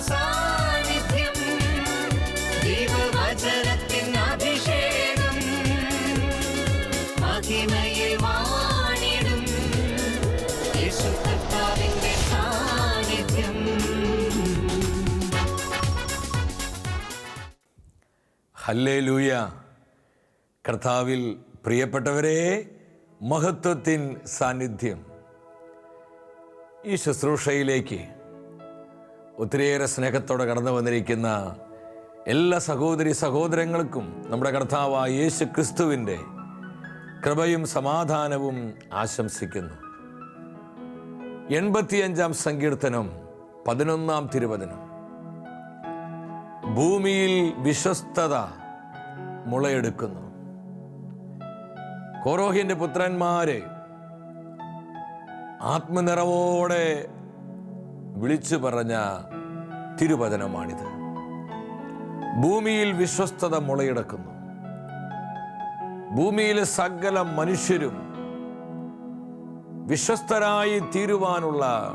സാന്നിധ്യം ദൈവവചനത്തിൻ അഭിഷേകം മഹിമയിൽ വാണിടും യേശു കർത്താവിന്റെ ഹല്ലേ ലൂയ കർത്താവിൽ പ്രിയപ്പെട്ടവരെ മഹത്വത്തിൻ സാന്നിധ്യം. ഈ ശുശ്രൂഷയിലേക്ക് ഒത്തിരിയേറെ സ്നേഹത്തോടെ കടന്നു വന്നിരിക്കുന്ന എല്ലാ സഹോദരി സഹോദരങ്ങൾക്കും നമ്മുടെ കർത്താവായ യേശു ക്രിസ്തുവിന്റെ കൃപയും സമാധാനവും ആശംസിക്കുന്നു. എൺപത്തിയഞ്ചാം സങ്കീർത്തനം പതിനൊന്നാം തിരുവചനം. ഭൂമിയിൽ വിശ്വസ്തത മുളയെടുക്കുന്നു. കോറോഹിന്റെ പുത്രന്മാരെ ആത്മനിറവോടെ വിളിച്ചു പറഞ്ഞ തിരുവചനമാണിത്. ഭൂമിയിൽ വിശ്വസ്തത മുളയെടുക്കുന്നു. ഭൂമിയിലെ സകല മനുഷ്യരും വിശ്വസ്തരായി തീരുവാനുള്ള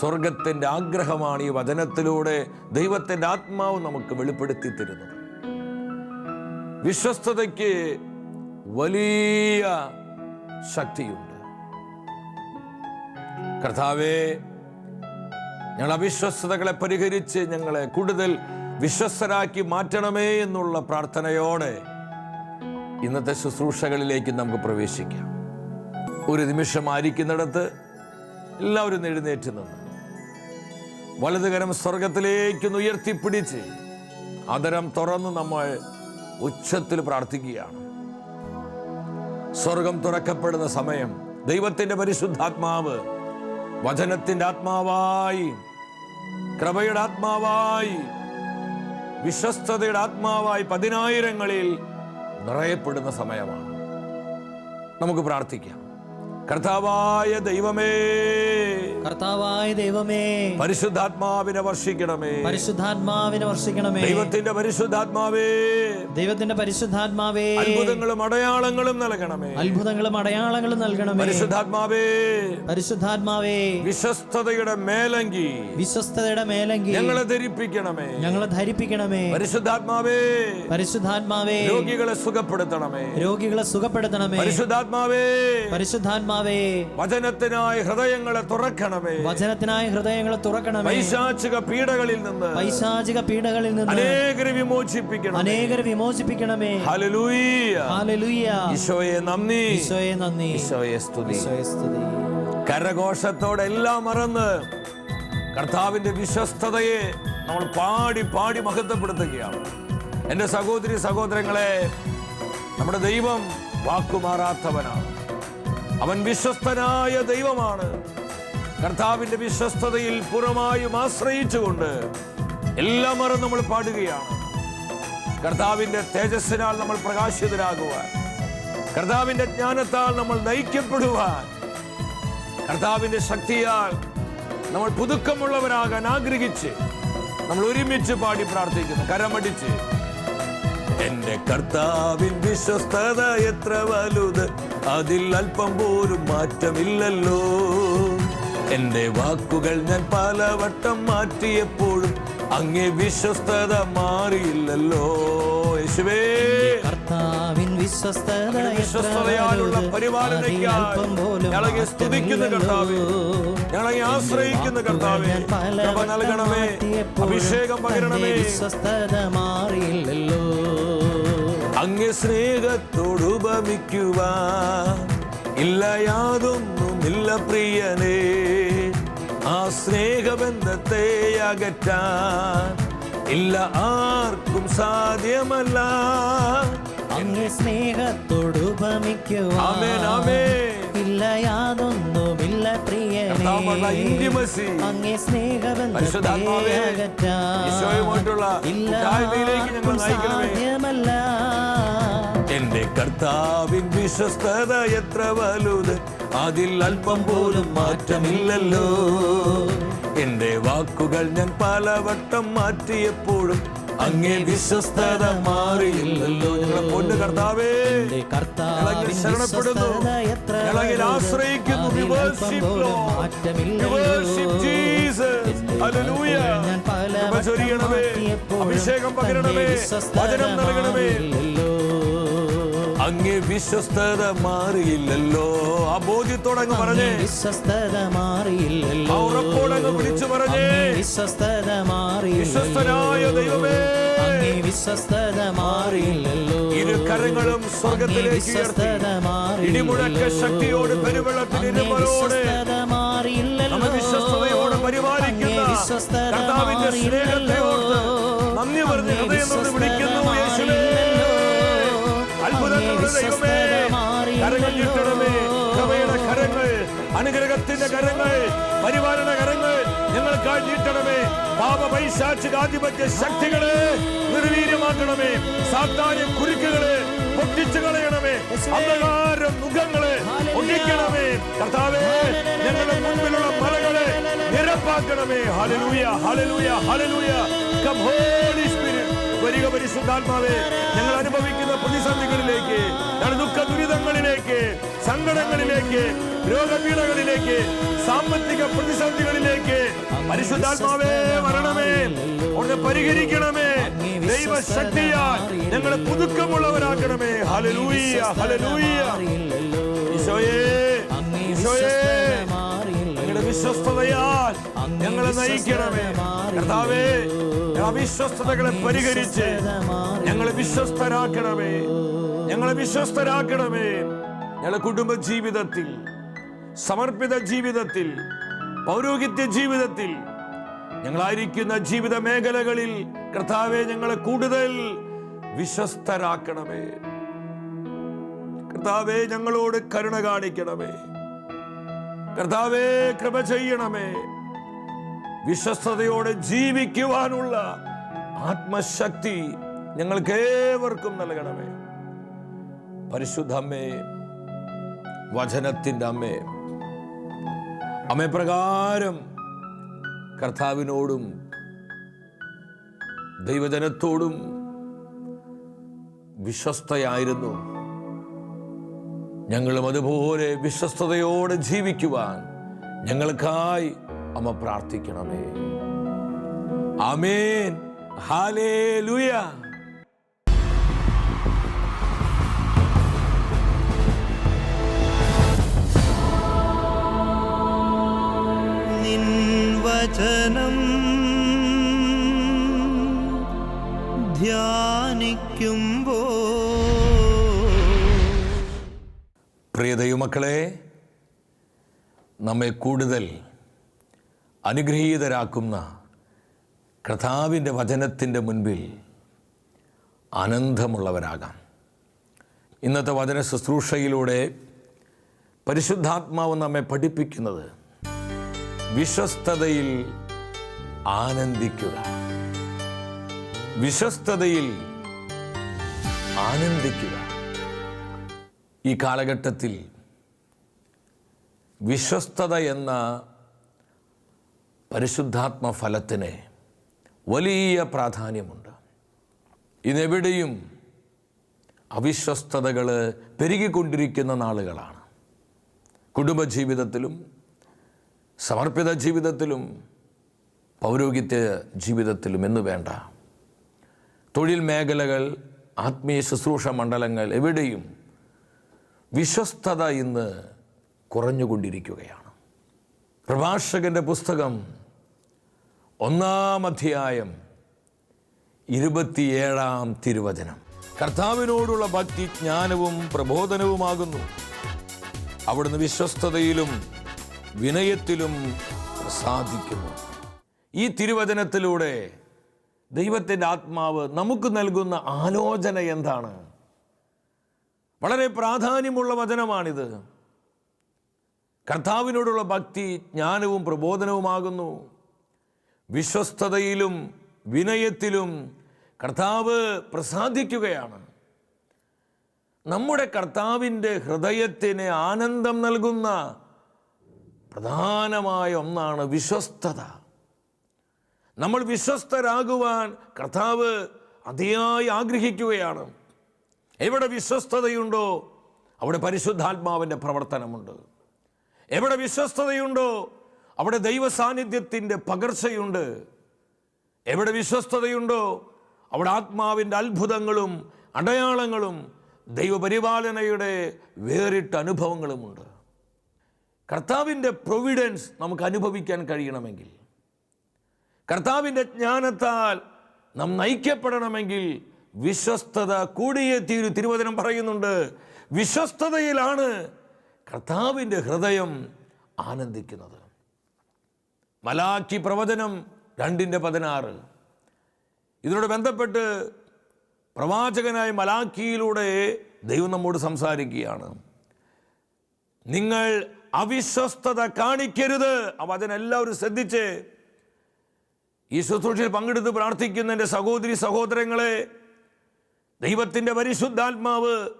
സ്വർഗത്തിന്റെ ആഗ്രഹമാണ് ഈ വചനത്തിലൂടെ ദൈവത്തിന്റെ ആത്മാവ് നമുക്ക് വെളിപ്പെടുത്തി തരുന്നത്. വിശ്വസ്തതയ്ക്ക് വലിയ ശക്തിയുണ്ട്. കർത്താവേ ഞങ്ങൾ അവിശ്വസ്തകളെ പരിഹരിച്ച് ഞങ്ങളെ കൂടുതൽ വിശ്വസ്തരാക്കി മാറ്റണമേ എന്നുള്ള പ്രാർത്ഥനയോടെ ഇന്നത്തെ ശുശ്രൂഷകളിലേക്ക് നമുക്ക് പ്രവേശിക്കാം. ഒരു നിമിഷം ആയിരിക്കുന്നിടത്ത് എല്ലാവരും എഴുന്നേറ്റ് നിന്ന് വലതുകരം സ്വർഗത്തിലേക്കൊന്ന് ഉയർത്തിപ്പിടിച്ച് അതരം തുറന്ന് നമ്മൾ ഉച്ചത്തിൽ പ്രാർത്ഥിക്കുകയാണ്. സ്വർഗം തുറക്കപ്പെടുന്ന സമയം ദൈവത്തിന്റെ പരിശുദ്ധാത്മാവ് വചനത്തിന്റെ ആത്മാവായി കൃപയുടെ ആത്മാവായി വിശ്വസ്തയുടെ ആത്മാവായി പതിനായിരങ്ങളിൽ നിറയപ്പെടുന്ന സമയമാണ്. നമുക്ക് പ്രാർത്ഥിക്കാം. കർത്താവായ ദൈവമേ കർത്താവായ ദൈവമേ പരിശുദ്ധാത്മാവിനെ വർഷിക്കണമേ. പരിശുദ്ധാത്മാവിനെ വർഷിക്കണമേ. ദൈവത്തിന്റെ പരിശുദ്ധാത്മാവേ ദൈവത്തിന്റെ പരിശുദ്ധാത്മാവേ അത്ഭുതങ്ങളും അടയാളങ്ങളും നൽകണമേ. അത്ഭുതങ്ങളും അടയാളങ്ങളും നൽകണമേ. പരിശുദ്ധാത്മാവേ പരിശുദ്ധാത്മാവേ വിശ്വസ്തതയുടെ മേലങ്കി വിശ്വസ്തതയുടെ മേലങ്കി ഞങ്ങളെ ധരിപ്പിക്കണമേ. ഞങ്ങളെ ധരിപ്പിക്കണമേ. പരിശുദ്ധാത്മാവേ പരിശുദ്ധാത്മാവേ രോഗികളെ സുഖപ്പെടുത്തണമേ. രോഗികളെ സുഖപ്പെടുത്തണമേ. പരിശുദ്ധാത്മാവേ പരിശുദ്ധാത്മാവേ വചനത്തിനായി ഹൃദയങ്ങളെ തുറക്കണമേ. വചനത്തിനായി ഹൃദയങ്ങളെ തുറക്കണമേ. പൈശാചിക പീഡകളിൽ നിന്ന് പൈശാചിക പീഡകളിൽ നിന്ന് അനേകരെ വിമോചിപ്പിക്കണം അനേകരെ വിമോചിപ്പിക്കണമേ ഹാലലുയ്യ ഈശോയെ നന്ദി. ഈശോയെ നന്ദി. ഈശോയെ സ്തുതി. ഈശോയെ സ്തുതി. കരഘോഷത്തോടെ എല്ലാം മറന്ന് കർത്താവിന്റെ വിശ്വസ്തതയെ നമ്മൾ പാടി പാടി മഹത്വപ്പെടുത്തുകയാണ്. എന്റെ സഹോദരി സഹോദരങ്ങളെ നമ്മുടെ ദൈവം വാക്കുമാറാത്തവനാണ്. അവൻ വിശ്വസ്തനായ ദൈവമാണ്. കർത്താവിന്റെ വിശ്വസ്തതയിൽ പുറമായും ആശ്രയിച്ചുകൊണ്ട് എല്ലാം മറന്ന് നമ്മൾ പാടുകയാണ്. കർത്താവിന്റെ തേജസ്സിനാൽ നമ്മൾ പ്രകാശിതരാകുവാൻ. കർത്താവിന്റെ ജ്ഞാനത്താൽ നമ്മൾ നയിക്കപ്പെടുവാൻ. കർത്താവിന്റെ ശക്തിയാൽ നമ്മൾ പുതുക്കമുള്ളവരാകാൻ ആഗ്രഹിച്ച് നമ്മൾ ഒരുമിച്ച് പാടി പ്രാർത്ഥിക്കുന്നു. കരമടിച്ച്. എന്റെ കർത്താവിൻ വിശ്വസ്തത എത്ര വലുത്. അതിൽ അല്പം പോലും മാറ്റമില്ലല്ലോ. എന്റെ വാക്കുകൾ ഞാൻ പലവട്ടം മാറ്റിയപ്പോഴും അങ്ങേ വിശ്വസ്തത മാറിയില്ലല്ലോ. യേശുവേ. കർത്താവിൻ വിശ്വസ്തത വിശ്വസ്തതയാലുള്ള പരിപാലനയ്ക്കായി സ്തുതിക്കുന്ന കർത്താവേ. ഞങ്ങളെ ആശ്രയിക്കുന്ന കർത്താവേ. കൃപ നൽകണമേ. അഭിഷേകം പകരണമേ. വിശ്വസ്തത മാറിയില്ലല്ലോ. അങ്ങേ സ്നേഹത്തോട് ഉപമിക്കുവാൻ ഇല്ല യാതൊന്നുമില്ല പ്രിയനേ. ആ സ്നേഹബന്ധത്തെ അകറ്റാൻ ഇല്ല ആർക്കും സാധ്യമല്ല. അങ്ങ് സ്നേഹത്തോട്. ഇല്ല യാതൊന്നുമില്ല പ്രിയനേ. അങ്ങേ സ്നേഹബന്ധത്തെ അകറ്റാൻ ഇല്ല ആർക്കും. സാധ്യമല്ല. എന്റെ കർത്താവിൻ വിശ്വസ്തത എത്ര വലുത്? അതിൽ അല്പം പോലും മാറ്റമില്ലല്ലോ. എന്റെ വാക്കുകൾ ഞാൻ പലവട്ടം മാറ്റിയപ്പോഴും അങ്ങേ വിശ്വസ്തത മാറിയില്ലല്ലോ. പൊന്നു കർത്താവേ ശരണപ്പെടുന്നു. ആശ്രയിക്കുന്നു. അഭിഷേകം പകരണമേ. വചനം നൽകണമേ. അങ്ങേ വിശ്വസ്തത മാറിയില്ലല്ലോ ആ ബോധ്യത്തോടെ അങ്ങ് പറഞ്ഞേ വിശ്വസ്തത മാറിയില്ലല്ലോ ഉറപ്പോടെ അങ്ങ് വിളിച്ചു പറഞ്ഞേ. വിശ്വസ്തത മാറി വിശ്വസ്തനായ ദൈവമേ. വിശ്വസ്തത മാറിയില്ലല്ലോ ഇരു കരങ്ങളും സ്വർഗത്തിലേക്ക് വിശ്വസ്തത മാറി. ഇടിമുഴക്ക ശക്തിയോട് പെരുവെള്ളത്തിൽ ഇരുമലോടെ വിശ്വസ്തത മാറിയില്ലല്ലോ. വിശ്വസ്തതയോട് വിശ്വസ്തയോടെ പരിപാലിക്കുന്ന വിശ്വസ്തത കർത്താവിന്റെ സ്നേഹത്തെ ദൈവമേ കരങ്ങൾ കൃപയുടെ കരങ്ങൾ അനുഗ്രഹത്തിന്റെ കരങ്ങൾ പരിപാലന കരങ്ങൾ ഞങ്ങൾക്കായി നീട്ടണമേ പാപ പൈശാചികാധിപത്യ ശക്തികളെ നിർവീര്യമാക്കണമേ. സാത്താന്യ കുരുക്കുകളെ പൊട്ടിച്ചു കളയണമേ. അന്ധകാര മുഖങ്ങളെ ഒട്ടിക്കണമേ കർത്താവേ ഞങ്ങളുടെ മുൻപിലുള്ള മലകളെ നിരപ്പാക്കണമേ. Hallelujah hallelujah hallelujah. Come holy spirit വരിക പരിശുദ്ധാത്മാവേ. ഞങ്ങൾ പ്രതിസന്ധികളിലേക്ക് ദുഃഖ ദുരിതങ്ങളിലേക്ക് സങ്കടങ്ങളിലേക്ക് രോഗപീഠകളിലേക്ക് സാമ്പത്തിക പ്രതിസന്ധികളിലേക്ക് പരിശുദ്ധാത്മാവേ വരണമേ. ഒന്ന് പരിഹരിക്കണമേ. ദൈവശക്തിയാൽ ഞങ്ങളെ പുതുക്കമുള്ളവരാക്കണമേ. ഹലലൂയ ഹലലൂയ. ഈശോയേ ഈശോയേ. വിശ്വസ്തതയാൽ ഞങ്ങളെ നയിക്കണമേ. കർത്താവേ അവിശ്വസ്തതകളെ പരിഹരിച്ച് ഞങ്ങളെ വിശ്വസ്തരാക്കണമേ. ഞങ്ങളെ വിശ്വസ്തരാക്കണമേ. ഞങ്ങളുടെ കുടുംബ ജീവിതത്തിൽ സമർപ്പിത ജീവിതത്തിൽ പൗരോഹിത്യ ജീവിതത്തിൽ ഞങ്ങളായിരിക്കുന്ന ജീവിത മേഖലകളിൽ കർത്താവെ ഞങ്ങളെ കൂടുതൽ വിശ്വസ്തരാക്കണമേ. കർത്താവെ ഞങ്ങളോട് കരുണ കാണിക്കണമേ. കർത്താവേ കൃപ ചെയ്യണമേ. വിശ്വസ്തയോടെ ജീവിക്കുവാനുള്ള ആത്മശക്തി ഞങ്ങൾക്ക് ഏവർക്കും നൽകണമേ. പരിശുദ്ധ അമ്മേ വചനത്തിന്റെ അമ്മേ അമ്മേ പ്രകാരം കർത്താവിനോടും ദൈവജനത്തോടും വിശ്വസ്തയായിരുന്നു. ഞങ്ങളും അതുപോലെ വിശ്വസ്തയോടെ ജീവിക്കുവാൻ ഞങ്ങൾക്കായി അമ്മ പ്രാർത്ഥിക്കണമേ. ആമേൻ. ഹാലേ നിൻ വചനം ധ്യാനിക്കുമ്പോ ദൈവമക്കളെ നമ്മെ കൂടുതൽ അനുഗ്രഹീതരാക്കുന്ന കർത്താവിന്റെ വചനത്തിന്റെ മുൻപിൽ ആനന്ദമുള്ളവരാകാം. ഇന്നത്തെ വചന ശുശ്രൂഷയിലൂടെ പരിശുദ്ധാത്മാവ് നമ്മെ പഠിപ്പിക്കുന്നത് വിശ്വസ്തതയിൽ ആനന്ദിക്കുക. വിശ്വസ്തതയിൽ ആനന്ദിക്കുക. ഈ കാലഘട്ടത്തിൽ വിശ്വസ്തത എന്ന പരിശുദ്ധാത്മ ഫലത്തിന് വലിയ പ്രാധാന്യമുണ്ട്. ഇന്നെവിടെയും അവിശ്വസ്തതകൾ പെരുകിക്കൊണ്ടിരിക്കുന്ന നാളുകളാണ്. കുടുംബജീവിതത്തിലും സമർപ്പിത ജീവിതത്തിലും പൗരോഹിത്യ ജീവിതത്തിലും എന്ന് വേണ്ട. തൊഴിൽ മേഖലകൾ ആത്മീയ ശുശ്രൂഷ മണ്ഡലങ്ങൾ എവിടെയും വിശ്വസ്തത ഇന്ന് കുറഞ്ഞുകൊണ്ടിരിക്കുകയാണ്. പ്രഭാഷകന്റെ പുസ്തകം ഒന്നാം അധ്യായം ഇരുപത്തിയേഴാം തിരുവചനം. കർത്താവിനോടുള്ള ഭക്തി ജ്ഞാനവും പ്രബോധനവുമാകുന്നു. അവിടുന്ന് വിശ്വസ്തതയിലും വിനയത്തിലും സാധിക്കുന്നു ഈ തിരുവചനത്തിലൂടെ ദൈവത്തിന്റെ ആത്മാവ് നമുക്ക് നൽകുന്ന ആലോചന എന്താണ്? വളരെ പ്രാധാന്യമുള്ള വചനമാണിത്. കർത്താവിനോടുള്ള ഭക്തി ജ്ഞാനവും പ്രബോധനവുമാകുന്നു. വിശ്വസ്തതയിലും വിനയത്തിലും കർത്താവ് പ്രസാദിക്കുകയാണ്. നമ്മുടെ കർത്താവിന്റെ ഹൃദയത്തിന് ആനന്ദം നൽകുന്ന പ്രധാനമായ ഒന്നാണ് വിശ്വസ്തത. നമ്മൾ വിശ്വസ്തരാകുവാൻ കർത്താവ് അതിയായി ആഗ്രഹിക്കുകയാണ്. എവിടെ വിശ്വസ്തതയുണ്ടോ അവിടെ പരിശുദ്ധാത്മാവിന്റെ പ്രവർത്തനമുണ്ട്. എവിടെ വിശ്വസ്തതയുണ്ടോ അവിടെ ദൈവ സാന്നിധ്യത്തിന്റെ പകർച്ചയുണ്ട്. എവിടെ വിശ്വസ്തതയുണ്ടോ അവിടെ ആത്മാവിന്റെ അത്ഭുതങ്ങളും അടയാളങ്ങളും ദൈവപരിപാലനയുടെ വേറിട്ട അനുഭവങ്ങളുമുണ്ട്. കർത്താവിന്റെ പ്രൊവിഡൻസ് നമുക്ക് അനുഭവിക്കാൻ കഴിയണമെങ്കിൽ കർത്താവിന്റെ ജ്ഞാനത്താൽ നാം നയിക്കപ്പെടണമെങ്കിൽ വിശ്വസ്തത കൂടിയേ തീരു. തിരുവചനം പറയുന്നുണ്ട് വിശ്വസ്തതയിലാണ് കർത്താവിന്റെ ഹൃദയം ആനന്ദിക്കുന്നത്. മലാക്കി പ്രവചനം രണ്ടിന്റെ പതിനാറ്. ഇതിനോട് ബന്ധപ്പെട്ട് പ്രവാചകനായ മലാക്കിയിലൂടെ ദൈവം നമ്മോട് സംസാരിക്കുകയാണ്. നിങ്ങൾ അവിശ്വസ്തത കാണിക്കരുത്. അപ്പം അതിനെല്ലാവരും ശ്രദ്ധിച്ച് ഈ ശുശ്രൂഷയിൽ പങ്കെടുത്ത് പ്രാർത്ഥിക്കുന്ന എന്റെ സഹോദരി സഹോദരങ്ങളെ ദൈവത്തിന്റെ പരിശുദ്ധാത്മാവ്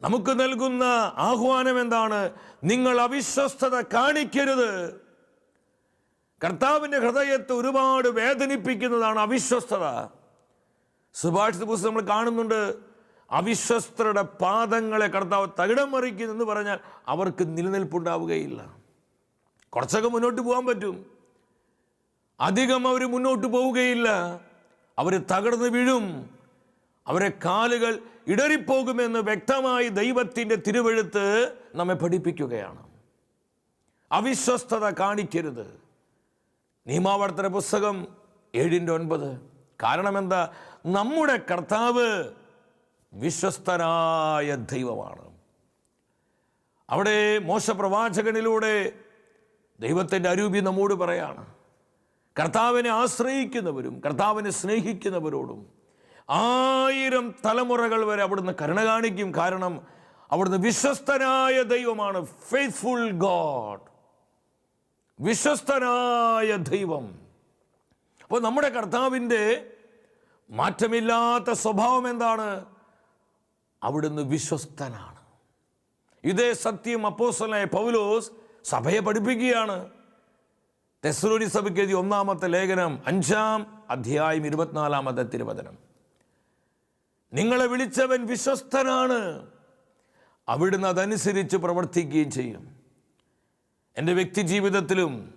നമുക്ക് നൽകുന്ന ആഹ്വാനം എന്താണ്? നിങ്ങൾ അവിശ്വസ്തത കാണിക്കരുത്. കർത്താവിന്റെ ഹൃദയത്തെ ഒരുപാട് വേദനിപ്പിക്കുന്നതാണ് അവിശ്വസ്തത. സുഭാഷിത പുസ്തകം നമ്മൾ കാണുന്നുണ്ട്. അവിശ്വസ്തരുടെ പാദങ്ങളെ കർത്താവ് തകിടം മറിക്കുന്നു എന്ന് പറഞ്ഞാൽ അവർക്ക് നിലനിൽപ്പുണ്ടാവുകയില്ല. കുറച്ചൊക്കെ മുന്നോട്ട് പോകാൻ പറ്റും. അധികം അവർ മുന്നോട്ട് പോവുകയില്ല. അവർ തകർന്ന് വീഴും. അവരെ കാലുകൾ ഇടറിപ്പോകുമെന്ന് വ്യക്തമായി ദൈവത്തിന്റെ തിരുവെഴുത്ത് നമ്മെ പഠിപ്പിക്കുകയാണ്. അവിശ്വസ്തത കാണിക്കരുത്. നിയമാവർത്തന പുസ്തകം ഏഴിന്റെ ഒൻപത്. കാരണം എന്താ നമ്മുടെ കർത്താവ് വിശ്വസ്തനായ ദൈവമാണ്. അവിടെ മോശപ്രവാചകനിലൂടെ ദൈവത്തിന്റെ അരൂപി നമ്മോട് പറയാണ്. കർത്താവിനെ ആശ്രയിക്കുന്നവരും കർത്താവിനെ സ്നേഹിക്കുന്നവരോടും ആയിരം തലമുറകൾ വരെ അവിടുന്ന് കരുണ കാണിക്കും കാരണം അവിടുന്ന് വിശ്വസ്തനായ ദൈവമാണ്. ഫെയ്ത്ത്ഫുൾ ഗോഡ് വിശ്വസ്തനായ ദൈവം. അപ്പോൾ നമ്മുടെ കർത്താവിന്റെ മാറ്റമില്ലാത്ത സ്വഭാവം എന്താണ്? അവിടുന്ന് വിശ്വസ്തനാണ്. ഇതേ സത്യം അപ്പോസലായ പൗലോസ് സഭയെ പഠിപ്പിക്കുകയാണ്. തെസ്ലോനി സഭയ്ക്ക് എഴുതിയ ഒന്നാമത്തെ ലേഖനം അഞ്ചാം അധ്യായം ഇരുപത്തിനാലാമത്തെ തിരുവചനം. നിങ്ങളെ വിളിച്ചവൻ വിശ്വസ്തനാണ്. അവിടുന്ന് അതനുസരിച്ച് പ്രവർത്തിക്കുകയും ചെയ്യും. എന്റെ വ്യക്തി ജീവിതത്തിലും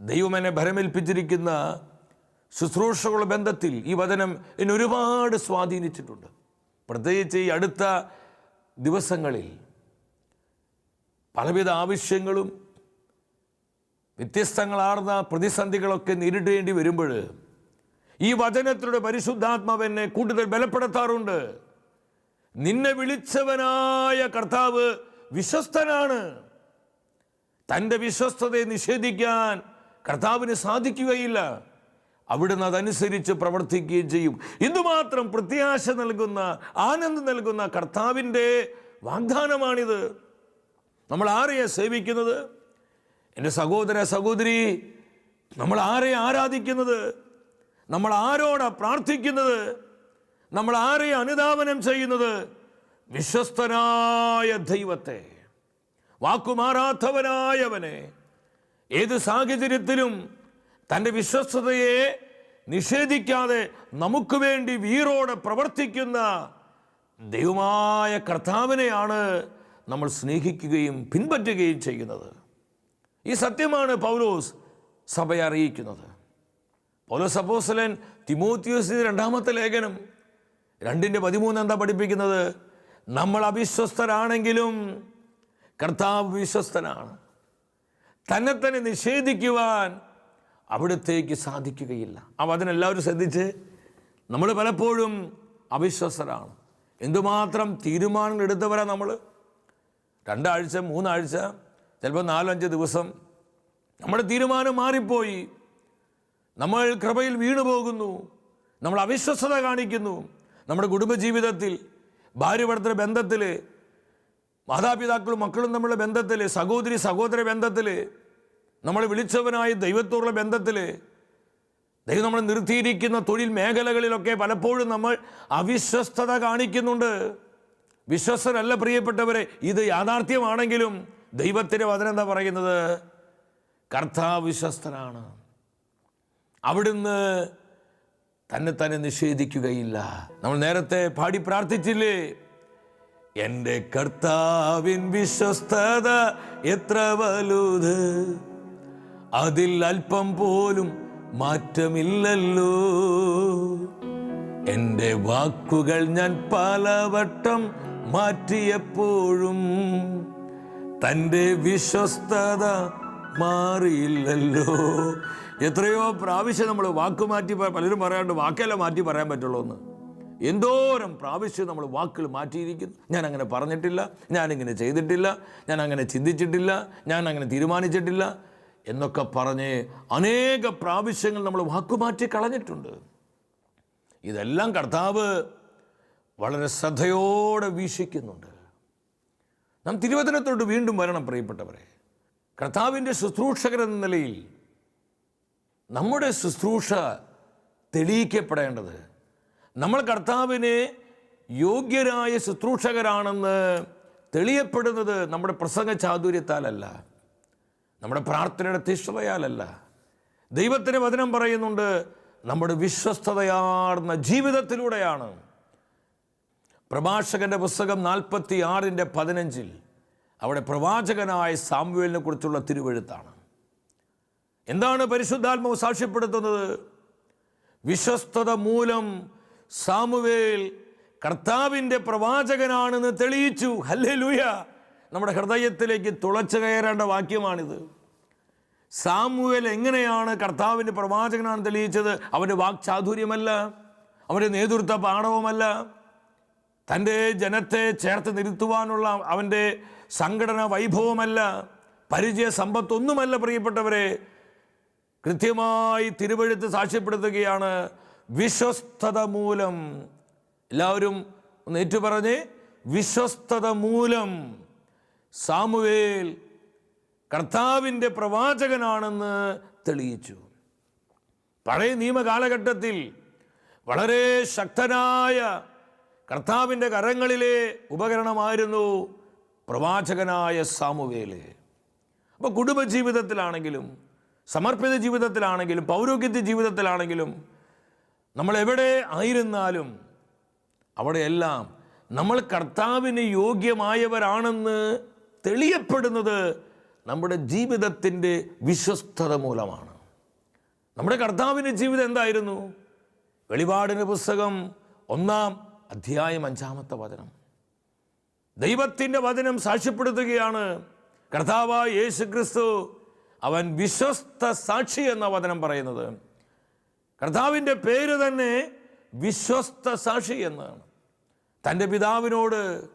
ദൈവം എന്നെ ഭരമേൽപ്പിച്ചിരിക്കുന്ന ശുശ്രൂഷകളുടെ ബന്ധത്തിൽ ഈ വചനം എന്നെ ഒരുപാട് സ്വാധീനിച്ചിട്ടുണ്ട്. പ്രത്യേകിച്ച് ഈ അടുത്ത ദിവസങ്ങളിൽ പലവിധ ആവശ്യങ്ങളും വ്യത്യസ്തങ്ങളാർന്ന പ്രതിസന്ധികളൊക്കെ നേരിടേണ്ടി വരുമ്പോൾ ഈ വചനത്തിലൂടെ പരിശുദ്ധാത്മാവ് എന്നെ കൂടുതൽ ബലപ്പെടുത്താറുണ്ട്. നിന്നെ വിളിച്ചവനായ കർത്താവ് വിശ്വസ്തനാണ്. തന്റെ വിശ്വസ്തതയെ നിഷേധിക്കാൻ കർത്താവിന് സാധിക്കുകയില്ല. അവിടുന്ന് അതനുസരിച്ച് പ്രവർത്തിക്കുകയും ചെയ്യും. ഇതുമാത്രം പ്രത്യാശ നൽകുന്ന ആനന്ദം നൽകുന്ന കർത്താവിന്റെ വാഗ്ദാനമാണിത്. നമ്മൾ ആരെയാണ് സേവിക്കുന്നത്? എന്റെ സഹോദര സഹോദരി നമ്മൾ ആരെ ആരാധിക്കുന്നത്? നമ്മൾ ആരോടാ പ്രാർത്ഥിക്കുന്നത്? നമ്മൾ ആരെ അനുധാവനം ചെയ്യുന്നത്? വിശ്വസ്തനായ ദൈവത്തെ വാക്കുമാറാത്തവനായവനെ. ഏത് സാഹചര്യത്തിലും തന്റെ വിശ്വസ്തതയെ നിഷേധിക്കാതെ നമുക്ക് വേണ്ടി വീറോടെ പ്രവർത്തിക്കുന്ന ദൈവമായ കർത്താവിനെയാണ് നമ്മൾ സ്നേഹിക്കുകയും പിൻപറ്റുകയും ചെയ്യുന്നത്. ഈ സത്യമാണ് പൗലോസ് സഭയെ അറിയിക്കുന്നത്. പൗലോസ് അപ്പോസ്തലൻ തിമോത്തിയോസ് രണ്ടാമത്തെ ലേഖനം. രണ്ടിന്റെ പതിമൂന്ന് എന്താ പഠിപ്പിക്കുന്നത്? നമ്മൾ അവിശ്വസ്തരാണെങ്കിലും കർത്താവ് വിശ്വസ്തനാണ്. തന്നെ തന്നെ നിഷേധിക്കുവാൻ അവിടത്തേക്ക് സാധിക്കുകയില്ല. അപ്പം അതിനെല്ലാവരും ശ്രദ്ധിച്ച് നമ്മൾ പലപ്പോഴും അവിശ്വസ്തരാണ്. എന്തുമാത്രം തീരുമാനങ്ങൾ എടുത്തവരാ നമ്മൾ രണ്ടാഴ്ച മൂന്നാഴ്ച ചിലപ്പോൾ നാലഞ്ച് ദിവസം. നമ്മുടെ തീരുമാനം മാറിപ്പോയി. നമ്മൾ കൃപയിൽ വീണു പോകുന്നു നമ്മൾ അവിശ്വസത കാണിക്കുന്നു. നമ്മുടെ കുടുംബജീവിതത്തിൽ ഭാര്യഭർത്തൃ ബന്ധത്തിൽ മാതാപിതാക്കളും മക്കളും തമ്മിലുള്ള ബന്ധത്തിൽ സഹോദരി സഹോദര ബന്ധത്തിൽ നമ്മൾ വിളിച്ചവനായ ദൈവത്തോടുള്ള ബന്ധത്തിൽ ദൈവം നമ്മൾ നിർത്തിയിരിക്കുന്ന തൊഴിൽ മേഖലകളിലൊക്കെ പലപ്പോഴും നമ്മൾ അവിശ്വസ്തത കാണിക്കുന്നുണ്ട്. വിശ്വസ്തരല്ല പ്രിയപ്പെട്ടവരെ ഇത് യാഥാർത്ഥ്യമാണെങ്കിലും ദൈവത്തിന്റെ വചനം എന്താ പറയുന്നത്? കർത്താവ് വിശ്വസ്തനാണ്. അവിടുന്ന് തന്നെ തന്നെ നിഷേധിക്കുകയില്ല. നമ്മൾ നേരത്തെ പാടി പ്രാർത്ഥിച്ചില്ലേ? എന്റെ കർത്താവിൻ വിശ്വസ്തത എത്ര വലുത്. അതിൽ അല്പം പോലും മാറ്റമില്ലല്ലോ. എന്റെ വാക്കുകൾ ഞാൻ പലവട്ടം മാറ്റിയപ്പോഴും തന്റെ വിശ്വസ്തത മാറിയില്ലല്ലോ. എത്രയോ പ്രാവശ്യം നമ്മൾ വാക്ക് മാറ്റി പലരും പറയാണ്ട് വാക്കല്ല മാറ്റി പറയാൻ പറ്റുള്ളൂ എന്ന് എന്തോരം പ്രാവശ്യം നമ്മൾ വാക്കുകൾ മാറ്റിയിരിക്കുന്നു. ഞാൻ അങ്ങനെ പറഞ്ഞിട്ടില്ല ഞാനിങ്ങനെ ചെയ്തിട്ടില്ല ഞാൻ അങ്ങനെ ചിന്തിച്ചിട്ടില്ല ഞാൻ അങ്ങനെ തീരുമാനിച്ചിട്ടില്ല എന്നൊക്കെ പറഞ്ഞ് അനേക പ്രാവശ്യങ്ങൾ നമ്മൾ വാക്കുമാറ്റി കളഞ്ഞിട്ടുണ്ട്. ഇതെല്ലാം കർത്താവ് വളരെ ശ്രദ്ധയോടെ വീക്ഷിക്കുന്നുണ്ട്. നാം തിരുവചനത്തോട് വീണ്ടും വരണം പ്രിയപ്പെട്ടവരെ. കർത്താവിന്റെ ശുശ്രൂഷകരെന്ന നിലയിൽ നമ്മുടെ ശുശ്രൂഷ തെളിയിക്കപ്പെടേണ്ടത്. നമ്മൾ കർത്താവിനെ യോഗ്യരായ ശുശ്രൂഷകരാണെന്ന് തെളിയപ്പെടുന്നത് നമ്മുടെ പ്രസംഗ ചാതുര്യത്താലല്ല. നമ്മുടെ പ്രാർത്ഥനയുടെ തീഷ്ണതയാലല്ല. ദൈവത്തിന് വചനം പറയുന്നുണ്ട് നമ്മുടെ വിശ്വസ്തതയാർന്ന ജീവിതത്തിലൂടെയാണ്. പ്രഭാഷകന്റെ പുസ്തകം നാൽപ്പത്തി ആറിന്റെ പതിനഞ്ചിൽ അവിടെ പ്രവാചകനായ സാമ്പുവലിനെ കുറിച്ചുള്ള തിരുവെഴുത്താണ്. എന്താണ് പരിശുദ്ധാത്മാവ് സാക്ഷ്യപ്പെടുത്തുന്നത്? വിശ്വസ്തത മൂലം സാമുവേൽ കർത്താവിന്റെ പ്രവാചകനാണെന്ന് തെളിയിച്ചു. ഹല്ലേ നമ്മുടെ ഹൃദയത്തിലേക്ക് തുളച്ചു കയറേണ്ട വാക്യമാണിത്. സാമുവേൽ എങ്ങനെയാണ് കർത്താവിന്റെ പ്രവാചകനാണ് തെളിയിച്ചത്? അവന്റെ വാക്ചാതുര്യമല്ല അവന്റെ നേതൃത്വ പാഠവുമല്ല. തന്റെ ജനത്തെ ചേർത്ത് നിർത്തുവാനുള്ള അവന്റെ സംഘടന വൈഭവമല്ല. പരിചയ സമ്പത്തൊന്നുമല്ല പ്രിയപ്പെട്ടവരെ. കൃത്യമായി തിരുവഴുത്ത് സാക്ഷ്യപ്പെടുത്തുകയാണ് വിശ്വസ്തത മൂലം. എല്ലാവരും ഒന്ന് ഏറ്റുപറഞ്ഞ് വിശ്വസ്തത മൂലം സാമുവേൽ കർത്താവിന്റെ പ്രവാചകനാണെന്ന് തെളിയിച്ചു. പഴയ നിയമകാലഘട്ടത്തിൽ വളരെ ശക്തനായ കർത്താവിന്റെ കരങ്ങളിലെ ഉപകരണമായിരുന്നു പ്രവാചകനായ സാമുവേൽ. അപ്പോൾ കുടുംബജീവിതത്തിലാണെങ്കിലും സമർപ്പിത ജീവിതത്തിലാണെങ്കിലും പൗരോഹിത്യ ജീവിതത്തിലാണെങ്കിലും നമ്മൾ എവിടെ ആയിരുന്നാലും അവിടെയെല്ലാം നമ്മൾ കർത്താവിന് യോഗ്യമായവരാണെന്ന് തെളിയപ്പെടുന്നത് നമ്മുടെ ജീവിതത്തിന്റെ വിശ്വസ്തത മൂലമാണ്. നമ്മുടെ കർത്താവിന്റെ ജീവിതം എന്തായിരുന്നു? വെളിപാടിന് പുസ്തകം ഒന്നാം അധ്യായം അഞ്ചാമത്തെ വചനം. ദൈവത്തിന്റെ വചനം സാക്ഷ്യപ്പെടുത്തുകയാണ് കർത്താവായ യേശു ക്രിസ്തു അവൻ വിശ്വസ്ത സാക്ഷി എന്ന വചനം പറയുന്നത്. കർത്താവിന്റെ പേര് തന്നെ വിശ്വസ്ത സാക്ഷി എന്നാണ്. തന്റെ പിതാവിനോട്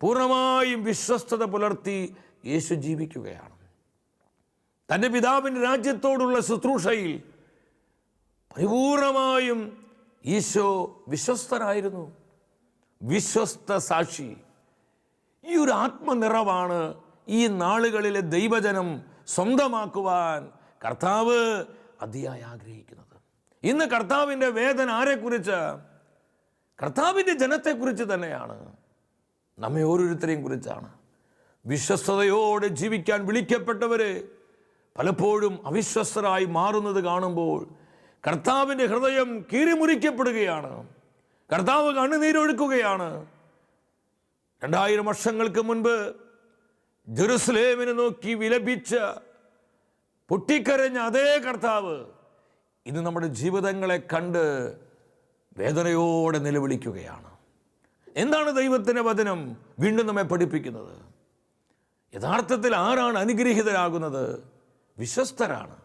പൂർണമായും വിശ്വസ്തത പുലർത്തി യേശു ജീവിക്കുകയാണ്. തന്റെ പിതാവിന്റെ രാജ്യത്തോടുള്ള ശുശ്രൂഷയിൽ പരിപൂർണമായും ഈശോ വിശ്വസ്തനായിരുന്നു. വിശ്വസ്ത സാക്ഷി. ഈ ഒരു ആത്മനിറവാണ് ഈ നാളുകളിലെ ദൈവജനം സ്വന്തമാക്കുവാൻ കർത്താവ് അതിയായി ആഗ്രഹിക്കുന്നത്. ഇന്ന് കർത്താവിന്റെ വേദന ആരെക്കുറിച്ച്? കർത്താവിന്റെ ജനത്തെക്കുറിച്ച് തന്നെയാണ്. നമ്മെ ഓരോരുത്തരെയും കുറിച്ചാണ്. വിശ്വസ്തയോടെ ജീവിക്കാൻ വിളിക്കപ്പെട്ടവർ പലപ്പോഴും അവിശ്വസ്തരായി മാറുന്നത് കാണുമ്പോൾ കർത്താവിന്റെ ഹൃദയം കീറിമുറിക്കപ്പെടുകയാണ്. കർത്താവ് കണ്ണുനീരൊഴുക്കുകയാണ്. രണ്ടായിരം വർഷങ്ങൾക്ക് മുൻപ് ജെറുസലേമിനെ നോക്കി വിലപിച്ച പൊട്ടിക്കരഞ്ഞ അതേ കർത്താവ് ഇന്ന് നമ്മുടെ ജീവിതങ്ങളെ കണ്ട് വേദനയോടെ നിലവിളിക്കുകയാണ്. എന്താണ് ദൈവത്തിന്റെ വചനം വീണ്ടും നമ്മെ പഠിപ്പിക്കുന്നത്? യഥാർത്ഥത്തിൽ ആരാണ് അനുഗ്രഹീതരാകുന്നത്? വിശ്വസ്തരാണ്.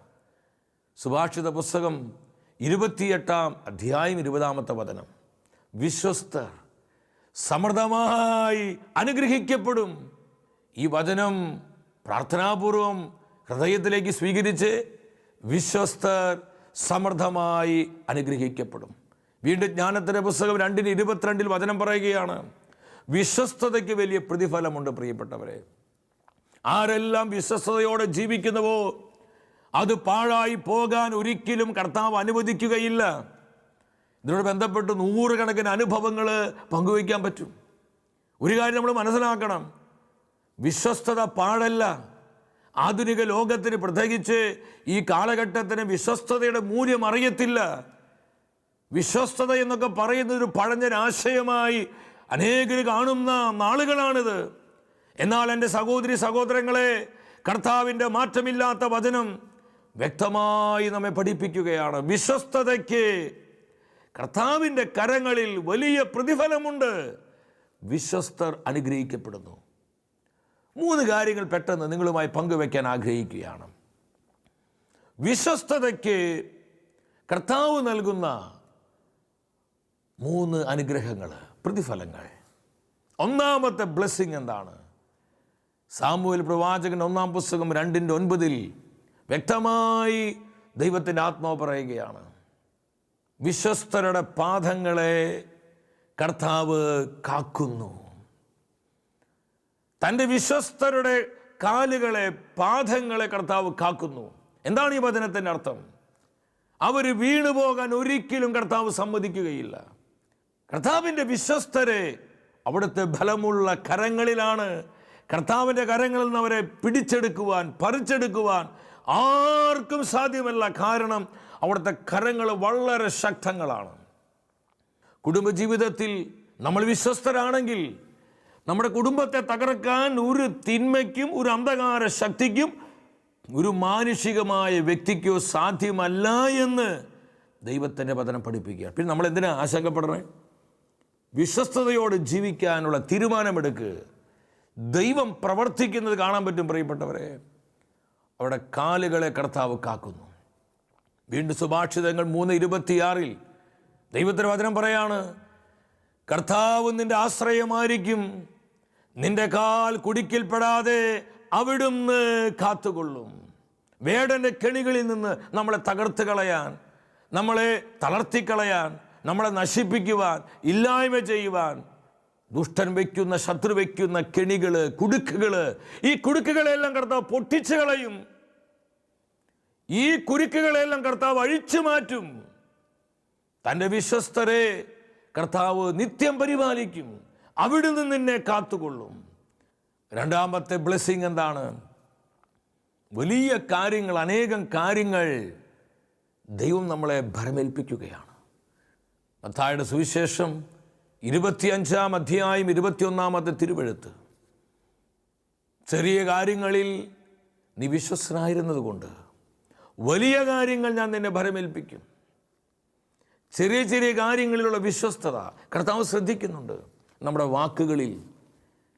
സുഭാഷിത പുസ്തകം ഇരുപത്തിയെട്ടാം അധ്യായം ഇരുപതാമത്തെ വചനം. വിശ്വസ്തർ സമൃദ്ധമായി അനുഗ്രഹിക്കപ്പെടും. ഈ വചനം പ്രാർത്ഥനാപൂർവം ഹൃദയത്തിലേക്ക് സ്വീകരിച്ച് വിശ്വസ്തർ സമൃദ്ധമായി അനുഗ്രഹിക്കപ്പെടും. വീണ്ടും ജ്ഞാനത്തിന്റെ പുസ്തകം രണ്ടിന് ഇരുപത്തിരണ്ടിൽ വചനം പറയുകയാണ് വിശ്വസ്തതയ്ക്ക് വലിയ പ്രതിഫലമുണ്ട് പ്രിയപ്പെട്ടവരെ. ആരെല്ലാം വിശ്വസ്തയോടെ ജീവിക്കുന്നുവോ അത് പാഴായി പോകാൻ ഒരിക്കലും കർത്താവ് അനുവദിക്കുകയില്ല. ഇതിനോട് ബന്ധപ്പെട്ട് നൂറുകണക്കിന് അനുഭവങ്ങൾ പങ്കുവയ്ക്കാൻ പറ്റും. ഒരു കാര്യം നമ്മൾ മനസ്സിലാക്കണം. വിശ്വസ്തത പാടല്ല. ആധുനിക ലോകത്തിന് പ്രത്യേകിച്ച് ഈ കാലഘട്ടത്തിന് വിശ്വസ്തതയുടെ മൂല്യം അറിയത്തില്ല. വിശ്വസ്തത എന്നൊക്കെ പറയുന്നത് ഒരു പഴഞ്ഞൊരാശയമായി അനേകർ കാണുന്ന നാളുകളാണിത്. എന്നാൽ എന്റെ സഹോദരി സഹോദരങ്ങളെ കർത്താവിന്റെ മാറ്റമില്ലാത്ത വചനം വ്യക്തമായി നമ്മെ പഠിപ്പിക്കുകയാണ്. വിശ്വസ്തതയ്ക്ക് കർത്താവിന്റെ കരങ്ങളിൽ വലിയ പ്രതിഫലമുണ്ട്. വിശ്വസ്തർ അനുഗ്രഹിക്കപ്പെടുന്നു. മൂന്ന് കാര്യങ്ങൾ പെട്ടെന്ന് നിങ്ങളുമായി പങ്കുവെക്കാൻ ആഗ്രഹിക്കുകയാണ്. വിശ്വസ്തതയ്ക്ക് കർത്താവ് നൽകുന്ന മൂന്ന് അനുഗ്രഹങ്ങൾ പ്രതിഫലങ്ങൾ. ഒന്നാമത്തെ ബ്ലെസ്സിങ് എന്താണ്? സാമൂഹ്യ പ്രവാചകൻ ഒന്നാം പുസ്തകം രണ്ടിന്റെ ഒൻപതിൽ വ്യക്തമായി ദൈവത്തിന്റെ ആത്മാവ് പറയുകയാണ്. വിശ്വസ്തരുടെ പാദങ്ങളെ കർത്താവ് കാക്കുന്നു. തന്റെ വിശ്വസ്തരുടെ കാലുകളെ പാദങ്ങളെ കർത്താവ് കാക്കുന്നു. എന്താണ് ഈ വചനത്തിന്റെ അർത്ഥം? അവർ വീണു പോകാൻ ഒരിക്കലും കർത്താവ് സമ്മതിക്കുകയില്ല. കർത്താവിന്റെ വിശ്വസ്തരെ അവിടുത്തെ ബലമുള്ള കരങ്ങളിലാണ് കർത്താവിന്റെ കരങ്ങളിൽ നിന്ന് അവരെ പിടിച്ചെടുക്കുവാൻ പറിച്ചെടുക്കുവാൻ ആർക്കും സാധ്യമല്ല. കാരണം അവിടുത്തെ കരങ്ങൾ വളരെ ശക്തങ്ങളാണ്. കുടുംബജീവിതത്തിൽ നമ്മൾ വിശ്വസ്തരാണെങ്കിൽ നമ്മുടെ കുടുംബത്തെ തകർക്കാൻ ഒരു തിന്മയ്ക്കും ഒരു അന്ധകാര ശക്തിക്കും ഒരു മാനുഷികമായ വ്യക്തിക്കോ സാധ്യമല്ല എന്ന് ദൈവത്തിന്റെ വചനം പഠിപ്പിക്കുക പിന്നെ നമ്മൾ എന്തിനാ ആശങ്കപ്പെടണേ? വിശ്വസ്തയോട് ജീവിക്കാനുള്ള തീരുമാനമെടുക്കുക ദൈവം പ്രവർത്തിക്കുന്നത് കാണാൻ പറ്റും പ്രിയപ്പെട്ടവരെ. അവിടെ കാലുകളെ കർത്താവ് കാക്കുന്നു. വീണ്ടും സുഭാഷിതങ്ങൾ മൂന്ന് ഇരുപത്തിയാറിൽ ദൈവത്തിന്റെ വചനം പറയാണ് കർത്താവ് നിന്റെ ആശ്രയമായിരിക്കും. നിന്റെ കാൽ കുടിക്കിൽപ്പെടാതെ അവിടുന്ന് കാത്തുകൊള്ളും. വേടന്റെ കെണികളിൽ നിന്ന് നമ്മളെ തകർത്ത് കളയാൻ നമ്മളെ തളർത്തിക്കളയാൻ നമ്മളെ നശിപ്പിക്കുവാൻ ഇല്ലായ്മ ചെയ്യുവാൻ ദുഷ്ടൻ വയ്ക്കുന്ന ശത്രു വയ്ക്കുന്ന കെണികൾ കുടുക്കുകൾ ഈ കുടുക്കുകളെല്ലാം കർത്താവ് പൊട്ടിച്ചു കളയും. ഈ കുരുക്കുകളെല്ലാം കർത്താവ് അഴിച്ചു മാറ്റും. തന്റെ വിശ്വസ്തരെ കർത്താവ് നിത്യം പരിപാലിക്കും. അവിടുന്ന് നിന്നെ കാത്തുകൊള്ളും. രണ്ടാമത്തെ ബ്ലെസ്സിങ് എന്താണ്? വലിയ കാര്യങ്ങൾ അനേകം കാര്യങ്ങൾ ദൈവം നമ്മളെ ഭരമേൽപ്പിക്കുകയാണ്. മത്തായുടെ സുവിശേഷം ഇരുപത്തിയഞ്ചാം അധ്യായം ഇരുപത്തിയൊന്നാമത്തെ തിരുവെഴുത്ത്. ചെറിയ കാര്യങ്ങളിൽ നീ വിശ്വസനായിരുന്നതുകൊണ്ട് വലിയ കാര്യങ്ങൾ ഞാൻ നിന്നെ ഭരമേൽപ്പിക്കും. ചെറിയ ചെറിയ കാര്യങ്ങളിലുള്ള വിശ്വസ്തത. കർത്താവ് ശ്രദ്ധിക്കുന്നുണ്ട്. നമ്മുടെ വാക്കുകളിൽ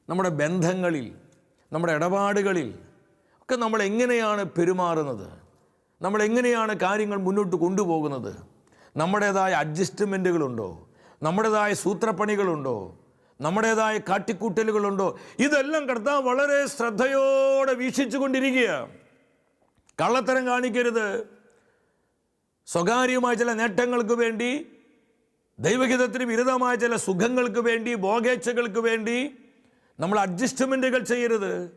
നമ്മുടെ ബന്ധങ്ങളിൽ നമ്മുടെ ഇടപാടുകളിൽ ഒക്കെ നമ്മൾ എങ്ങനെയാണ് പെരുമാറുന്നത്? നമ്മൾ എങ്ങനെയാണ് കാര്യങ്ങൾ മുന്നോട്ട് കൊണ്ടുപോകുന്നത്? നമ്മുടേതായ അഡ്ജസ്റ്റ്മെന്റുകളുണ്ടോ നമ്മുടേതായ സൂത്രപ്പണികളുണ്ടോ? നമ്മുടേതായ കാട്ടിക്കൂട്ടലുകളുണ്ടോ? ഇതെല്ലാം കർത്താവ് വളരെ ശ്രദ്ധയോടെ വീക്ഷിച്ചു കൊണ്ടിരിക്കുക കള്ളത്തരം കാണിക്കരുത്. സ്വകാര്യമായ ചില നേട്ടങ്ങൾക്ക് വേണ്ടി ദൈവഹിതത്തിന് വിരുദ്ധമായ ചില സുഖങ്ങൾക്ക് വേണ്ടി ഭോഗേച്ഛകൾക്ക് വേണ്ടി നമ്മൾ അഡ്ജസ്റ്റ്മെന്റുകൾ ചെയ്യരുത്.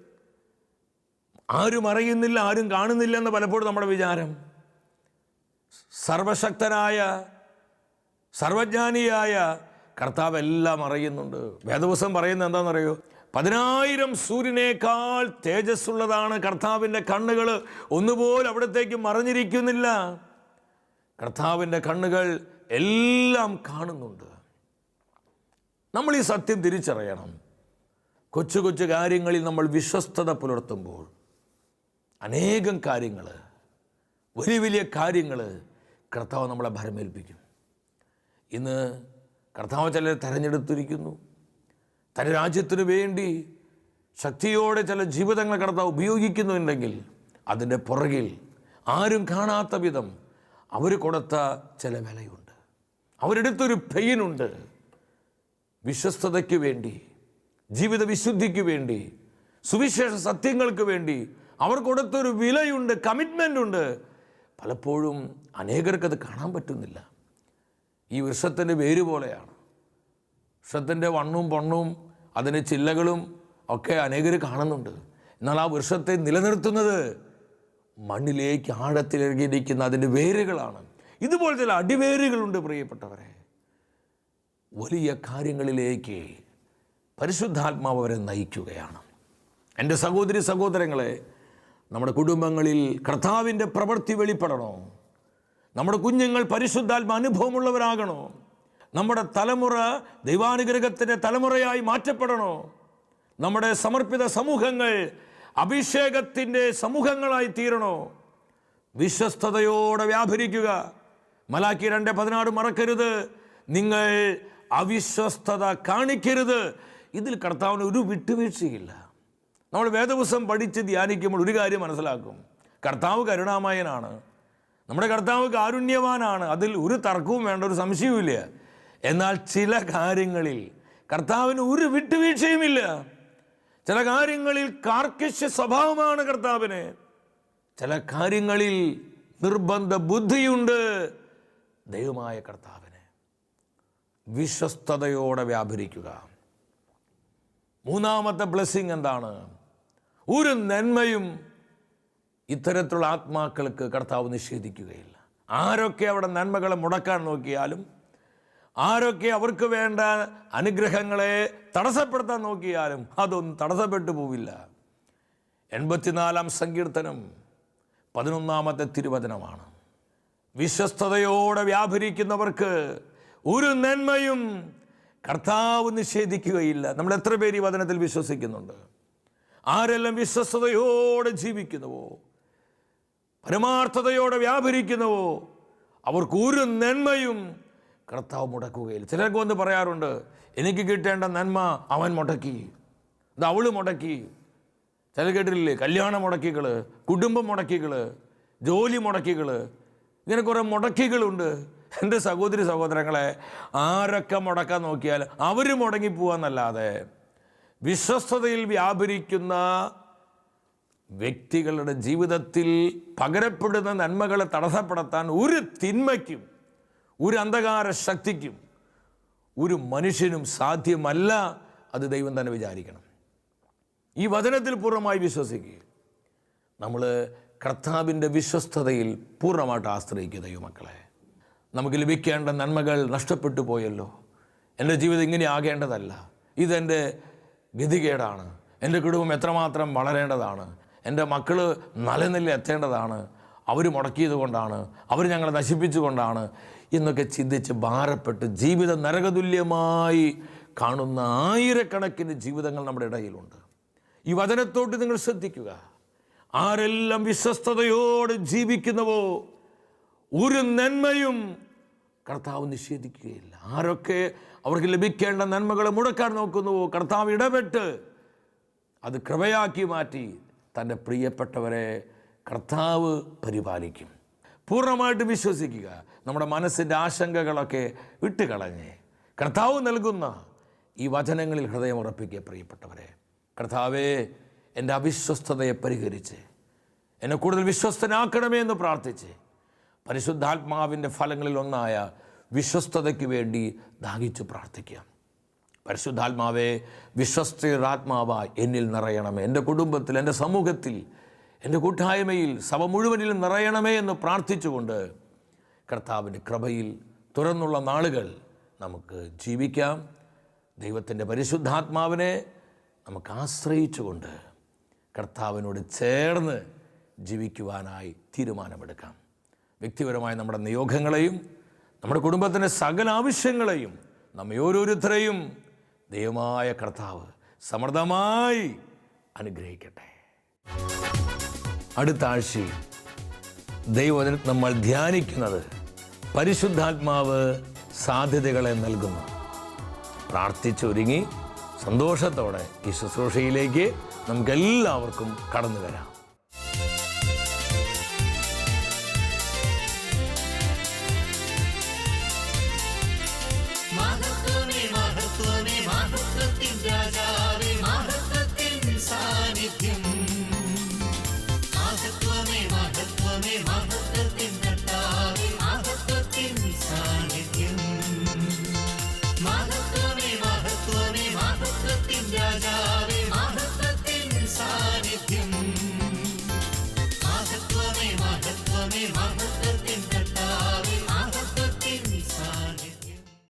ആരും അറിയുന്നില്ല ആരും കാണുന്നില്ല എന്ന് പലപ്പോഴും നമ്മുടെ വിചാരം. സർവശക്തനായ സർവജ്ഞാനിയായ കർത്താവ് എല്ലാം അറിയുന്നുണ്ട്. വേദവസം പറയുന്നത് എന്താണെന്നറിയോ? പതിനായിരം സൂര്യനേക്കാൾ തേജസ്സുള്ളതാണ് കർത്താവിന്റെ കണ്ണുകൾ ഒന്നുപോലും അവിടത്തേക്ക് മറഞ്ഞിരിക്കുന്നില്ല. കർത്താവിന്റെ കണ്ണുകൾ എല്ലാം കാണുന്നുണ്ട്. നമ്മൾ ഈ സത്യം തിരിച്ചറിയണം. കൊച്ചു കൊച്ചു കാര്യങ്ങളിൽ നമ്മൾ വിശ്വസ്തത പുലർത്തുമ്പോൾ അനേകം കാര്യങ്ങൾ വലിയ വലിയ കാര്യങ്ങൾ കർത്താവ് നമ്മളെ ഭരമേൽപ്പിക്കും. ഇന്ന് കർത്താവ് ചിലരെ തെരഞ്ഞെടുത്തിരിക്കുന്നു. തന്റെ രാജ്യത്തിന് വേണ്ടി ശക്തിയോടെ ചില ജീവിതങ്ങൾ കർത്താവ് ഉപയോഗിക്കുന്നുണ്ടെങ്കിൽ അതിന്റെ പുറകിൽ ആരും കാണാത്ത വിധം അവർ കൊടുത്ത ചില വിലയുണ്ട്. അവരെടുത്തൊരു പെയിനുണ്ട്. വിശ്വസ്തതയ്ക്ക് വേണ്ടി ജീവിത വിശുദ്ധിക്ക് വേണ്ടി സുവിശേഷ സത്യങ്ങൾക്ക് വേണ്ടി അവർ കൊടുത്തൊരു വിലയുണ്ട് കമ്മിറ്റ്മെന്റ് ഉണ്ട് പലപ്പോഴും അനേകർക്കത് കാണാൻ പറ്റുന്നില്ല. ഈ വൃക്ഷത്തിന്റെ വേര് പോലെയാണ്. വൃക്ഷത്തിന്റെ വണ്ണും പൊണ്ണും അതിന്റെ ചില്ലകളും ഒക്കെ അനേകർ കാണുന്നുണ്ട്. എന്നാൽ ആ വൃക്ഷത്തെ നിലനിർത്തുന്നത് മണ്ണിലേക്ക് ആഴത്തിലിറങ്ങിയിരിക്കുന്ന അതിന്റെ വേരുകളാണ്. ഇതുപോലെ ചില അടിവേരുകളുണ്ട് പ്രിയപ്പെട്ടവരെ. വലിയ കാര്യങ്ങളിലേക്ക് പരിശുദ്ധാത്മാവ് അവരെ നയിക്കുകയാണ്. എന്റെ സഹോദരി സഹോദരങ്ങളെ നമ്മുടെ കുടുംബങ്ങളിൽ കർത്താവിന്റെ പ്രവൃത്തി വെളിപ്പെടണോ? നമ്മുടെ കുഞ്ഞുങ്ങൾ പരിശുദ്ധാത്മ അനുഭവമുള്ളവരാകണോ? നമ്മുടെ തലമുറ ദൈവാനുഗ്രഹത്തിന്റെ തലമുറയായി മാറ്റപ്പെടണോ? നമ്മുടെ സമർപ്പിത സമൂഹങ്ങൾ അഭിഷേകത്തിന്റെ സമൂഹങ്ങളായി തീരണോ? വിശ്വസ്തയോടെ വ്യാപരിക്കുക. മലാക്കി രണ്ട് പതിനാറ് മറക്കരുത്. നിങ്ങൾ അവിശ്വസ്തത കാണിക്കരുത്. ഇതിൽ കർത്താവിന് ഒരു വിട്ടുവീഴ്ചയില്ല. നമ്മൾ വേദപുസ്തകം പഠിച്ച് ധ്യാനിക്കുമ്പോൾ ഒരു കാര്യം മനസ്സിലാക്കും. കർത്താവ് കരുണാമയനാണ്. നമ്മുടെ കർത്താവ് കാരുണ്യവാനാണ്. അതിൽ ഒരു തർക്കവും വേണ്ട ഒരു സംശയവുമില്ല. എന്നാൽ ചില കാര്യങ്ങളിൽ കർത്താവിന് ഒരു വിട്ടുവീഴ്ചയുമില്ല. ചില കാര്യങ്ങളിൽ കാർക്കശ്യ സ്വഭാവമാണ് കർത്താവിന്. ചില കാര്യങ്ങളിൽ നിർബന്ധ ബുദ്ധിയുണ്ട് ദൈവമായ കർത്താവിന്. വിശ്വസ്തയോടെ വ്യാപരിക്കുക. മൂന്നാമത്തെ ബ്ലെസ്സിങ് എന്താണ്? ഒരു നന്മയും ഇത്തരത്തിലുള്ള ആത്മാക്കൾക്ക് കർത്താവ് നിഷേധിക്കുകയില്ല. ആരൊക്കെ അവിടെ നന്മകളെ മുടക്കാൻ നോക്കിയാലും ആരൊക്കെ അവർക്ക് വേണ്ട അനുഗ്രഹങ്ങളെ തടസ്സപ്പെടുത്താൻ നോക്കിയാലും അതൊന്നും തടസ്സപ്പെട്ടു പോവില്ല. എൺപത്തിനാലാം സങ്കീർത്തനം പതിനൊന്നാമത്തെ തിരുവചനമാണ്. വിശ്വസ്തയോടെ വ്യാപരിക്കുന്നവർക്ക് ഒരു നന്മയും കർത്താവ് നിഷേധിക്കുകയില്ല. നമ്മൾ എത്ര പേര് ഈ വചനത്തിൽ വിശ്വസിക്കുന്നുണ്ട്? ആരെല്ലാം വിശ്വസ്തയോടെ ജീവിക്കുന്നുവോ? പരമാർത്ഥതയോടെ വ്യാപരിക്കുന്നുവോ? അവർക്ക് ഒരു നന്മയും കർത്താവ് മുടക്കുകയില്ല ചിലർക്ക് വന്ന് പറയാറുണ്ട് എനിക്ക് കിട്ടേണ്ട നന്മ അവൻ മുടക്കി ഇത് അവൾ മുടക്കി. ചില കേട്ടിട്ടില്ലേ കല്യാണ മുടക്കികൾ കുടുംബം മുടക്കികൾ ജോലി മുടക്കികൾ ഇങ്ങനെ കുറേ മുടക്കികളുണ്ട്. എന്റെ സഹോദരി സഹോദരങ്ങളെ ആരൊക്കെ മുടക്കാൻ നോക്കിയാൽ അവർ മുടങ്ങിപ്പോവാന്നല്ലാതെ വിശ്വസ്തതയിൽ വ്യാപരിക്കുന്ന വ്യക്തികളുടെ ജീവിതത്തിൽ പകരപ്പെടുന്ന നന്മകളെ തടസ്സപ്പെടുത്താൻ ഒരു തിന്മയ്ക്കും ഒരു അന്ധകാര ശക്തിക്കും ഒരു മനുഷ്യനും സാധ്യമല്ല അത് ദൈവം തന്നെ വിചാരിക്കണം. ഈ വചനത്തിൽ പൂർണമായി വിശ്വസിക്കുക. നമ്മൾ കർത്താവിന്റെ വിശ്വസ്തതയിൽ പൂർണമായിട്ട് ആശ്രയിക്കുക ദൈവമക്കളെ. നമുക്ക് ലഭിക്കേണ്ട നന്മകൾ നഷ്ടപ്പെട്ടു പോയല്ലോ. എന്റെ ജീവിതം ഇങ്ങനെ ആകേണ്ടതല്ല. ഇതെന്റെ ഗതികേടാണ്. എന്റെ കുടുംബം എത്രമാത്രം വളരേണ്ടതാണ്. എന്റെ മക്കൾ നിലനില എത്തേണ്ടതാണ്. അവർ മുടക്കിയത് കൊണ്ടാണ്. അവർ ഞങ്ങളെ നശിപ്പിച്ചുകൊണ്ടാണ് എന്നൊക്കെ ചിന്തിച്ച് ഭാരപ്പെട്ട് ജീവിത നരകതുല്യമായി കാണുന്ന ആയിരക്കണക്കിന് ജീവിതങ്ങൾ നമ്മുടെ ഇടയിലുണ്ട്. ഈ വചനത്തോട്ട് നിങ്ങൾ ശ്രദ്ധിക്കുക. ആരെല്ലാം വിശ്വസ്തയോട് ജീവിക്കുന്നവോ ഒരു നന്മയും കർത്താവ് നിഷേധിക്കുകയില്ല. ആരൊക്കെ അവർക്ക് ലഭിക്കേണ്ട നന്മകളെ മുടക്കാൻ നോക്കുന്നുവോ കർത്താവ് ഇടപെട്ട് അത് കൃപയാക്കി മാറ്റി തന്റെ പ്രിയപ്പെട്ടവരെ കർത്താവ് പരിപാലിക്കും. പൂർണമായിട്ട് വിശ്വസിക്കുക. നമ്മുടെ മനസ്സിന്റെ ആശങ്കകളൊക്കെ വിട്ടുകളഞ്ഞ് കർത്താവ് നൽകുന്ന ഈ വചനങ്ങളിൽ ഹൃദയം ഉറപ്പിക്കുക പ്രിയപ്പെട്ടവരെ. കർത്താവേ എന്റെ അവിശ്വസ്തതയെ പരിഹരിച്ച് എന്നെ കൂടുതൽ വിശ്വസ്തനാക്കണമേ എന്ന് പ്രാർത്ഥിച്ച് പരിശുദ്ധാത്മാവിന്റെ ഫലങ്ങളിൽ ഒന്നായ വിശ്വസ്തതയ്ക്ക് വേണ്ടി ദാഹിച്ചു പ്രാർത്ഥിക്കാം. പരിശുദ്ധാത്മാവെ വിശ്വസ്തരാത്മാവായി എന്നിൽ നിറയണമേ. എന്റെ കുടുംബത്തിൽ എന്റെ സമൂഹത്തിൽ എന്റെ കൂട്ടായ്മയിൽ സഭ മുഴുവനിലും നിറയണമേ എന്ന് പ്രാർത്ഥിച്ചുകൊണ്ട് കർത്താവിന്റെ കൃപയിൽ തുറന്നുള്ള നാളുകൾ നമുക്ക് ജീവിക്കാം. ദൈവത്തിന്റെ പരിശുദ്ധാത്മാവിനെ നമുക്ക് ആശ്രയിച്ചുകൊണ്ട് കർത്താവിനോട് ചേർന്ന് ജീവിക്കുവാനായി തീരുമാനമെടുക്കാം. വ്യക്തിപരമായ നമ്മുടെ നിയോഗങ്ങളെയും നമ്മുടെ കുടുംബത്തിന്റെ സകല ആവശ്യങ്ങളെയും നമ്മെ ഓരോരുത്തരെയും ദൈവമായ കർത്താവ് സമൃദ്ധമായി അനുഗ്രഹിക്കട്ടെ. അടുത്ത ആഴ്ചയിൽ ദൈവം നമ്മൾ ധ്യാനിക്കുന്നത് പരിശുദ്ധാത്മാവ് സാധ്യതകളെ നൽകുന്നു. പ്രാർത്ഥിച്ചൊരുങ്ങി സന്തോഷത്തോടെ ഈ ശുശ്രൂഷയിലേക്ക് നമുക്കെല്ലാവർക്കും കടന്നു വരാം.